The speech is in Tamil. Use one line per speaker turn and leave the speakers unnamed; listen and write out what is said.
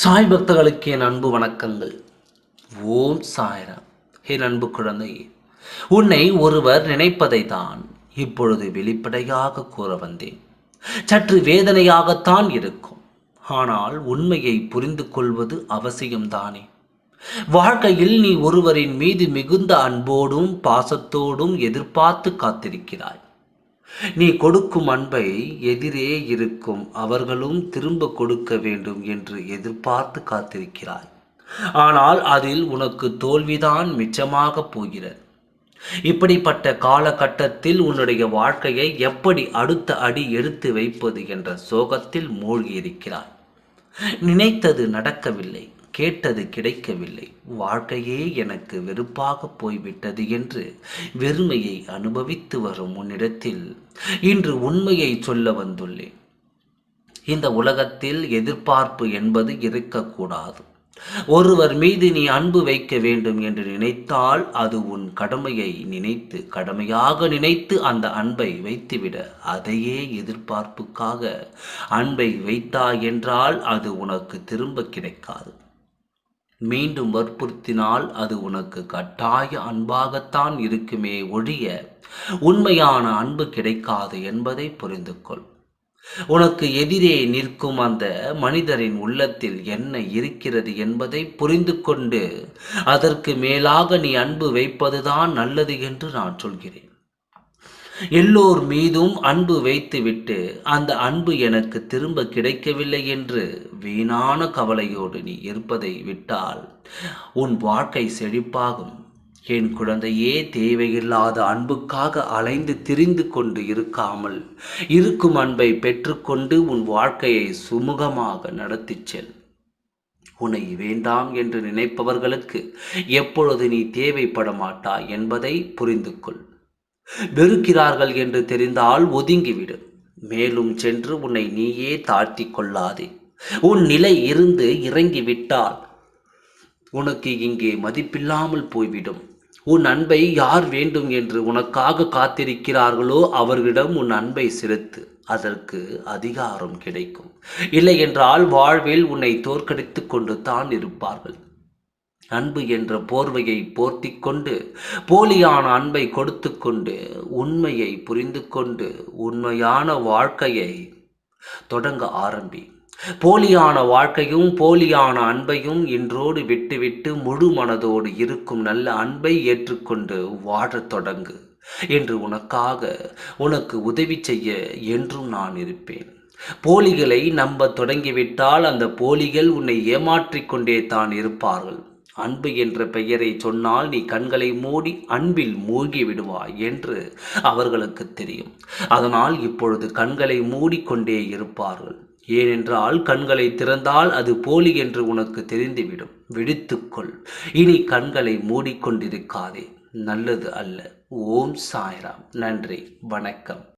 சாய் பக்தர்களுக்கு என் அன்பு வணக்கங்கள். ஓம் சாய்ராம். என் அன்பு குழந்தையே உன்னை ஒருவர் நினைப்பதை தான் இப்பொழுது வெளிப்படையாக கூற வந்தேன். சற்று வேதனையாகத்தான் இருக்கும். ஆனால் உண்மையை புரிந்து கொள்வது அவசியம்தானே. வாழ்க்கையில் நீ ஒருவரின் மீது மிகுந்த அன்போடும் பாசத்தோடும் எதிர்பார்த்து காத்திருக்கிறாய். நீ கொடுக்கும் அன்பை எதிரே இருக்கும் அவர்களும் திரும்ப கொடுக்க வேண்டும் என்று எதிர்பார்த்து காத்திருக்கிறாய். ஆனால் அதில் உனக்கு தோல்விதான் மிச்சமாக போகிறது. இப்படிப்பட்ட காலகட்டத்தில் உன்னுடைய வாழ்க்கையை எப்படி அடுத்த அடி எடுத்து வைப்பது என்ற சோகத்தில் மூழ்கியிருக்கிறாய். நினைத்தது நடக்கவில்லை. கேட்டது கிடைக்கவில்லை. வாழ்க்கையே எனக்கு வெறுப்பாக போய்விட்டது என்று வெறுமையை அனுபவித்து வரும் உன்னிடத்தில் இன்று உண்மையை சொல்ல வந்துள்ளேன். இந்த உலகத்தில் எதிர்பார்ப்பு என்பது இருக்கக்கூடாது. ஒருவர் மீது நீ அன்பு வைக்க வேண்டும் என்று நினைத்தால் அது உன் கடமையை நினைத்து கடமையாக நினைத்து அந்த அன்பை வைத்துவிட அதையே எதிர்பார்ப்புக்காக அன்பை வைத்தாய் என்றால் அது உனக்கு திரும்ப கிடைக்காது. மீண்டும் வற்புறுத்தினால் அது உனக்கு கட்டாய அன்பாகத்தான் இருக்குமே ஒழிய உண்மையான அன்பு கிடைக்காது என்பதை புரிந்து கொள் உனக்கு எதிரே நிற்கும் அந்த மனிதரின் உள்ளத்தில் என்ன இருக்கிறது என்பதை புரிந்து கொண்டு அதற்கு மேலாக நீ அன்பு வைப்பதுதான் நல்லது என்று நான் சொல்கிறேன். எல்லோர் மீதும் அன்பு வைத்துவிட்டு அந்த அன்பு எனக்கு திரும்ப கிடைக்கவில்லை என்று வீணான கவலையோடு நீ இருப்பதை விட்டால் உன் வாழ்க்கை செழிப்பாகும். என் குழந்தையே தேவையில்லாத அன்புக்காக அலைந்து திரிந்து கொண்டு இருக்காமல் இருக்கும் அன்பை பெற்றுக்கொண்டு உன் வாழ்க்கையை சுமூகமாக நடத்திச் செல். உன்னை வேண்டாம் என்று நினைப்பவர்களுக்கு எப்பொழுது நீ தேவைப்பட மாட்டாய் என்பதை புரிந்து கொள் வெறுக்கிறார்கள் என்று தெரிந்தால் ஒதுங்கிவிடு. மேலும் சென்று உன்னை நீயே தாழ்த்தி கொள்ளாதே. உன் நிலை இருந்து இறங்கிவிட்டால் உனக்கு இங்கே மதிப்பில்லாமல் போய்விடும். உன் அன்பை யார் வேண்டும் என்று உனக்காக காத்திருக்கிறார்களோ அவர்களிடம் உன் அன்பை செலுத்து. அதற்கு அதிகாரம் கிடைக்கும். இல்லை என்றால் வாழ்வில் உன்னை தோற்கடித்து கொண்டு தான் இருப்பார்கள். அன்பு என்ற போர்வையை போர்த்தி கொண்டு போலியான அன்பை கொடுத்து கொண்டு உண்மையை புரிந்து கொண்டு உண்மையான வாழ்க்கையை தொடங்க ஆரம்பி. போலியான வாழ்க்கையும் போலியான அன்பையும் இன்றோடு விட்டுவிட்டு முழு மனதோடு இருக்கும் நல்ல அன்பை ஏற்றுக்கொண்டு வாழத் தொடங்கு என்று உனக்காக உனக்கு உதவி செய்ய என்றும் நான் இருப்பேன். போலிகளை நம்ப தொடங்கிவிட்டால் அந்த போலிகள் உன்னை ஏமாற்றிக் கொண்டே தான் இருப்பார்கள். அன்பு என்ற பெயரை சொன்னால் நீ கண்களை மூடி அன்பில் மூழ்கி விடுவாய் என்று அவர்களுக்கு தெரியும். அதனால் இப்பொழுது கண்களை மூடிக்கொண்டே இருப்பார்கள். ஏனென்றால் கண்களை திறந்தால் அது போலி என்று உனக்கு தெரிந்துவிடும். விடுத்துக்கொள். இனி கண்களை மூடிக்கொண்டிருக்காதே. நல்லது அல்ல. ஓம் சாய்ராம். நன்றி. வணக்கம்.